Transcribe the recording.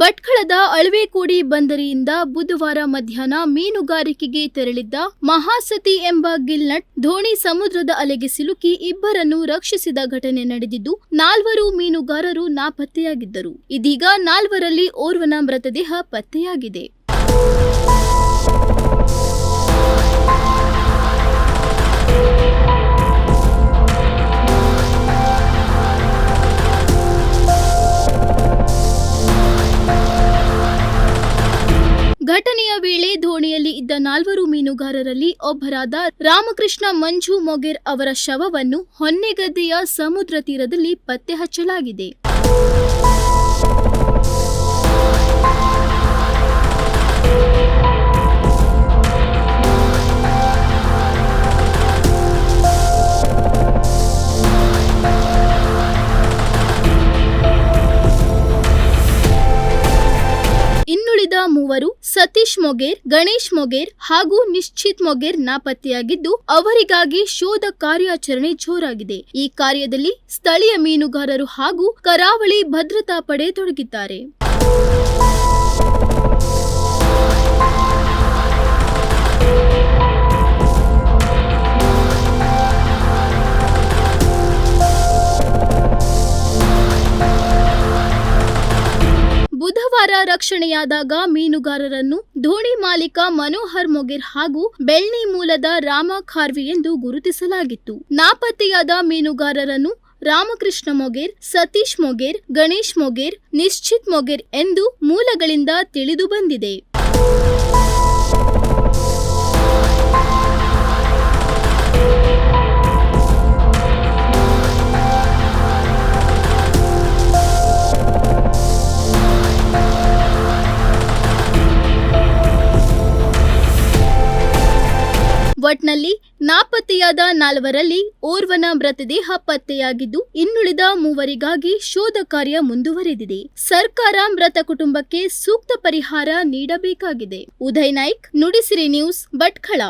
ಭಟ್ಕಳದ ಅಳವೆಕೋಡಿ ಬಂದರಿಯಿಂದ ಬುಧವಾರ ಮಧ್ಯಾಹ್ನ ಮೀನುಗಾರಿಕೆಗೆ ತೆರಳಿದ್ದ ಮಹಾಸತಿ ಎಂಬ ಗಿಲ್ನಟ್ ಧೋಣಿ ಸಮುದ್ರದ ಅಲೆಗೆ ಸಿಲುಕಿ ಇಬ್ಬರನ್ನು ರಕ್ಷಿಸಿದ ಘಟನೆ ನಡೆದಿದ್ದು, ನಾಲ್ವರು ಮೀನುಗಾರರು ನಾಪತ್ತೆಯಾಗಿದ್ದರು. ಇದೀಗ ನಾಲ್ವರಲ್ಲಿ ಓರ್ವನ ಮೃತದೇಹ ಪತ್ತೆಯಾಗಿದೆ. ಘಟನೆಯ ವೇಳೆ ದೋಣಿಯಲ್ಲಿ ಇದ್ದ ನಾಲ್ವರು ಮೀನುಗಾರರಲ್ಲಿ ಒಬ್ಬರಾದ ರಾಮಕೃಷ್ಣ ಮಂಜು ಮೊಗೇರ್ ಅವರ ಶವವನ್ನು ಹೊನ್ನೆಗದ್ದೆಯ ಸಮುದ್ರ ತೀರದಲ್ಲಿ ಪತ್ತೆ ಹಚ್ಚಲಾಗಿದೆ. ಮೂವರು ಸತೀಶ್ ಮೊಗೇರ್, ಗಣೇಶ್ ಮೊಗೇರ್ ಹಾಗೂ ನಿಶ್ಚಿತ್ ಮೊಗೇರ್ ನಾಪತ್ತೆಯಾಗಿದ್ದು, ಅವರಿಗಾಗಿ ಶೋಧ ಕಾರ್ಯಾಚರಣೆ ಜೋರಾಗಿದೆ. ಈ ಕಾರ್ಯದಲ್ಲಿ ಸ್ಥಳೀಯ ಮೀನುಗಾರರು ಹಾಗೂ ಕರಾವಳಿ ಭದ್ರತಾ ಪಡೆ ತೊಡಗಿದ್ದಾರೆ. ಬುಧವಾರ ರಕ್ಷಣೆಯಾದಾಗ ಮೀನುಗಾರರನ್ನು ದೋಣಿ ಮಾಲೀಕ ಮನೋಹರ್ ಮೊಗಿರ್ ಹಾಗೂ ಬೆಳ್ಳಿ ಮೂಲದ ರಾಮ ಖಾರ್ವಿ ಎಂದು ಗುರುತಿಸಲಾಗಿತ್ತು. ನಾಪತ್ತೆಯಾದ ಮೀನುಗಾರರನ್ನು ರಾಮಕೃಷ್ಣ ಮೊಗೇರ್, ಸತೀಶ್ ಮೊಗೇರ್, ಗಣೇಶ್ ಮೊಗೇರ್, ನಿಶ್ಚಿತ್ ಮೊಗೇರ್ ಎಂದು ಮೂಲಗಳಿಂದ ತಿಳಿದು ಬಂದಿದೆ. ಒಟ್ನಲ್ಲಿ ನಾಪತ್ತೆಯಾದ ನಾಲ್ವರಲ್ಲಿ ಓರ್ವನ ಮೃತದೇಹ ಪತ್ತೆಯಾಗಿದ್ದು, ಇನ್ನುಳಿದ ಮೂವರಿಗಾಗಿ ಶೋಧ ಕಾರ್ಯ ಮುಂದುವರೆದಿದೆ. ಸರ್ಕಾರ ಮೃತ ಕುಟುಂಬಕ್ಕೆ ಸೂಕ್ತ ಪರಿಹಾರ ನೀಡಬೇಕಾಗಿದೆ. ಉದಯ್ ನಾಯ್ಕ್, ನುಡಿಸಿರಿ ನ್ಯೂಸ್, ಭಟ್ಕಳ.